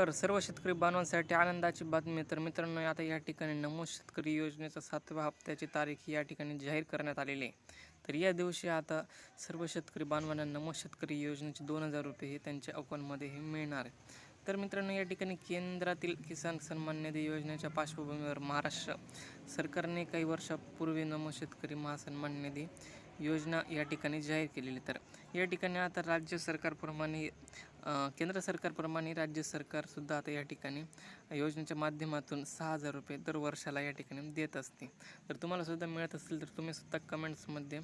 तर सर्व शेतकरी बांधवांसाठी आनंदाची बातमी तर मित्रांनो आता या ठिकाणी नमो शेतकरी योजनेचा सातव्या हप्त्याची तारीख या ठिकाणी जाहीर करण्यात आलेली आहे. तर या दिवशी आता सर्व शेतकरी बांधवांना नमो शेतकरी योजनेचे दोन हजार रुपये हे त्यांच्या अकाउंटमध्ये हे मिळणार आहे. तर मित्रांनो या ठिकाणी केंद्रातील किसान सन्मान निधी योजनेच्या पार्श्वभूमीवर महाराष्ट्र सरकारने काही वर्षापूर्वी नमो शेतकरी महासन्मान निधी योजना या ठिकाणी जाहीर केलेली तर या ठिकाणी आता राज्य सरकारप्रमाणे केंद्र सरकारप्रमाणे राज्य सरकारसुद्धा आता या ठिकाणी योजनेच्या माध्यमातून सहा हजार रुपये दर वर्षाला या ठिकाणी देत असते. तर तुम्हालासुद्धा मिळत असतील तर तुम्ही सुद्धा कमेंट्समध्ये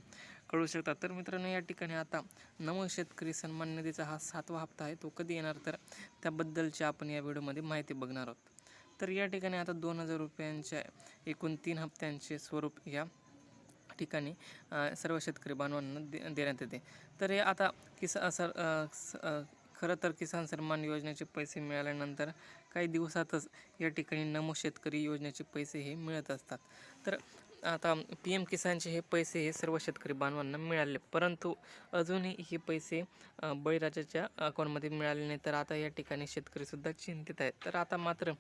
कळू शकता. तर मित्रांनो या ठिकाणी आता नव शेतकरी सन्मान निधीचा हा सातवा हप्ता आहे. तो कधी येणार? तर त्याबद्दलची आपण या व्हिडिओमध्ये माहिती बघणार आहोत. तर या ठिकाणी आता दोन हजार रुपयांच्या एकूण तीन हप्त्यांचे स्वरूप या ठिकाणी सर्व शेतकरी बांधवांना दे देण्यात येते. तर हे आता किसा सर स- खरं तर किसान सन्मान योजनेचे पैसे मिळाल्यानंतर काही दिवसातच या ठिकाणी नमो शेतकरी योजनेचे पैसे हे मिळत असतात. तर आता पी एम किसानचे हे पैसे हे सर्व शेतकरी बांधवांना मिळाले. परंतु अजूनही हे पैसे बळीराजाच्या अकाउंटमध्ये मिळाले नाही. तर आता या ठिकाणी शेतकरीसुद्धा चिंतित आहेत. तर आता मात्र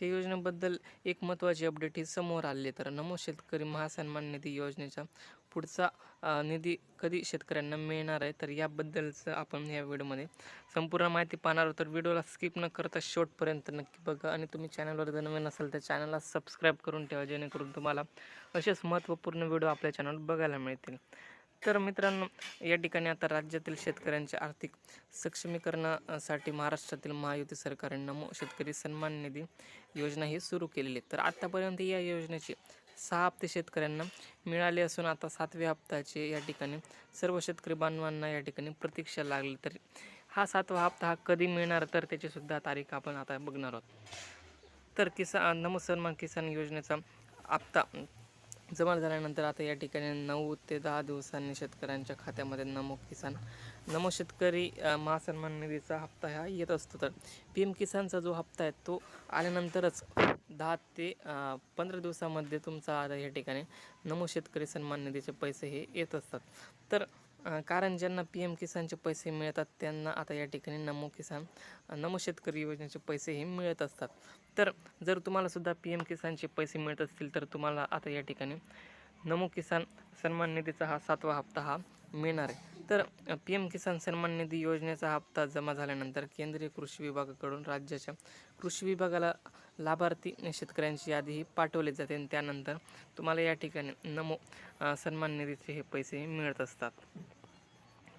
या योजनेबद्दल एक महत्त्वाची अपडेट ही समोर आली तर नमो शेतकरी महासन्मान निधी योजनेच्या पुढचा निधी कधी शेतकऱ्यांना मिळणार आहे तर याबद्दलचं आपण या व्हिडिओमध्ये संपूर्ण माहिती पाहणार आहोत. तर व्हिडिओला स्किप न करता शेवटपर्यंत नक्की बघा आणि तुम्ही चॅनलवर जर नवीन असाल तर चॅनलला सबस्क्राईब करून ठेवा जेणेकरून तुम्हाला असेच महत्त्वपूर्ण व्हिडिओ आपल्या चॅनलवर बघायला मिळतील. तर मित्रांनो या ठिकाणी आता राज्यातील शेतकऱ्यांच्या आर्थिक सक्षमीकरणासाठी महाराष्ट्रातील महायुती सरकारने नमो शेतकरी सन्मान निधी योजना ही सुरू केलेली आहे. तर आत्तापर्यंत या योजनेची सहा हप्ते शेतकऱ्यांना मिळाले असून आता सातव्या हप्त्याचे या ठिकाणी सर्व शेतकरी बांधवांना या ठिकाणी प्रतीक्षा लागली. तर हा सातवा हप्ता हा कधी मिळणार? तर त्याचीसुद्धा तारीख आपण आता बघणार आहोत. तर किसान नमो सन्मान किसान योजनेचा हप्ता जमा झाल्यानंतर आता या ठिकाणी नऊ ते दहा दिवसांनी शेतकऱ्यांच्या खात्यामध्ये नमो किसान नमो शेतकरी महासन्मान निधीचा हप्ता हा येत असतो. तर पी एम किसानचा जो हप्ता आहे तो आल्यानंतरच दहा ते पंधरा दिवसामध्ये तुमचा आता या ठिकाणी नमो शेतकरी सन्मान निधीचे पैसे हे येत असतात. तर कारण ज्यांना पी एम किसानचे पैसे मिळतात त्यांना आता या ठिकाणी नमो किसान नमो शेतकरी योजनेचे पैसे हे मिळत असतात. तर जर तुम्हालासुद्धा पी एम किसानचे पैसे मिळत असतील तर तुम्हाला आता या ठिकाणी नमो किसान सन्मान निधीचा हा सातवा हप्ता हा मिळणार आहे. तर पी एम किसान सन्मान निधी योजनेचा हप्ता जमा झाल्यानंतर केंद्रीय कृषी विभागाकडून राज्याच्या कृषी विभागाला लाभार्थी शेतकऱ्यांची यादी ही पाठवली जाते. आणि त्यानंतर तुम्हाला या ठिकाणी नमो सन्मान निधीचे हे पैसे मिळत असतात.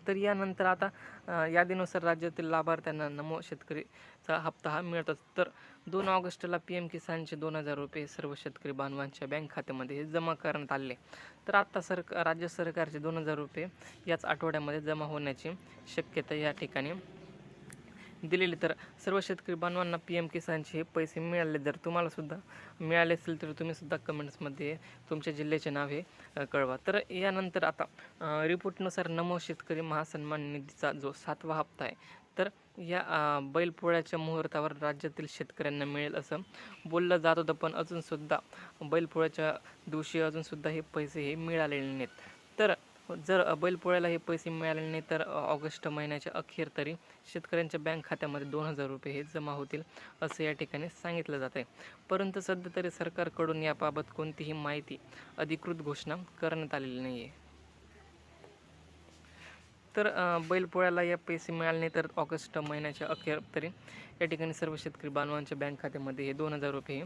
तर यानंतर आता यादीनुसार राज्यातील लाभार्थ्यांना नमो शेतकरीचा हप्ता हा मिळत असतो. तर दोन ऑगस्टला पी एम किसानचे दोन हजार रुपये सर्व शेतकरी बांधवांच्या बँक खात्यामध्ये हे जमा करण्यात आले. तर आत्ता सरक राज्य सरकारचे दोन हजार रुपये याच आठवड्यामध्ये जमा होण्याची शक्यता या ठिकाणी दिलेली. तर सर्व शेतकरी बांधवांना पी एम किसानचे हे पैसे मिळाले जर तुम्हालासुद्धा मिळाले असेल तर तुम्हीसुद्धा कमेंट्समध्ये तुमच्या जिल्ह्याचे नाव हे कळवा. तर यानंतर आता रिपोर्टनुसार नमो शेतकरी महासन्मान निधीचा जो सातवा हप्ता आहे तर या बैलपोळ्याच्या मुहूर्तावर राज्यातील शेतकऱ्यांना मिळेल असं बोललं जात होतं. पण अजूनसुद्धा बैलपोळ्याच्या दिवशी अजूनसुद्धा हे पैसे हे मिळालेले नाहीत. तर जर बैलपोळ्याला हे पैसे मिळाले नाही तर ऑगस्ट महिन्याच्या अखेर तरी शेतकऱ्यांच्या बँक खात्यामध्ये दोन हजार रुपये हे जमा होतील असं या ठिकाणी सांगितलं जात आहे परंतु सध्या तरी सरकारकडून याबाबत कोणतीही माहिती अधिकृत घोषणा करण्यात आलेली नाही आहे तर बैलपोळ्याला या पैसे मिळाले नाही तर ऑगस्ट महिन्याच्या अखेर तरी या ठिकाणी सर्व शेतकरी बांधवांच्या बँक खात्यामध्ये हे दोन हजार रुपये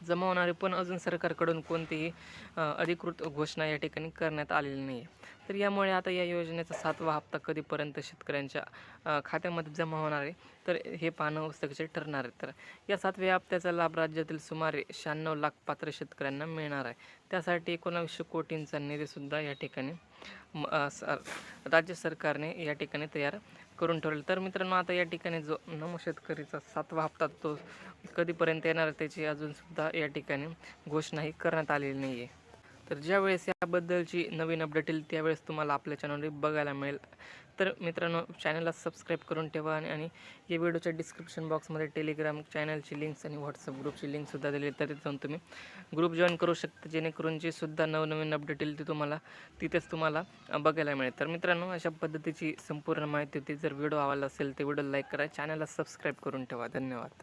हे जमा होणारे पण अजून सरकारकडून कोणतीही अधिकृत घोषणा या ठिकाणी करण्यात आलेली नाही आहे तर यामुळे आता या योजनेचा सातवा हप्ता कधीपर्यंत शेतकऱ्यांच्या खात्यामध्ये जमा होणार आहे? तर हे पाहणं पुस्तकाचे ठरणार आहे तर या सातव्या हप्त्याचा लाभ राज्यातील सुमारे शहाण्णव लाख पात्र शेतकऱ्यांना मिळणार आहे. त्यासाठी एकोणावीसशे कोटींचा निधीसुद्धा या ठिकाणी राज्य सरकारने या ठिकाणी तयार करून ठेवले तर मित्रांनो आता या ठिकाणी जो नमो शेतकरीचा सातवा हप्ता तो कधीपर्यंत येणार त्याची अजूनसुद्धा या ठिकाणी घोषणाही करण्यात आलेली नाही आहे तर ज्यावेळेस याबद्दलची नवीन अपडेट येईल त्यावेळेस तुम्हाला आपल्या चॅनलवर बघायला मिळेल. तर मित्रांनो चॅनलला सबस्क्राईब करून ठेवा आणि या व्हिडिओच्या डिस्क्रिप्शन बॉक्समध्ये टेलिग्राम चॅनलची लिंक्स आणि व्हॉट्सअप ग्रुपची लिंकसुद्धा दिली तर तिथे जाऊन तुम्ही ग्रुप जॉईन करू शकता जेणेकरून जी सुद्धा नवनवीन अपडेट येईल ती तुम्हाला तिथेच तुम्हाला बघायला मिळेल. तर मित्रांनो अशा पद्धतीची संपूर्ण माहिती होती. जर व्हिडिओ आवडला असेल तर व्हिडिओ लाईक करा. चॅनलला सबस्क्राईब करून ठेवा. धन्यवाद.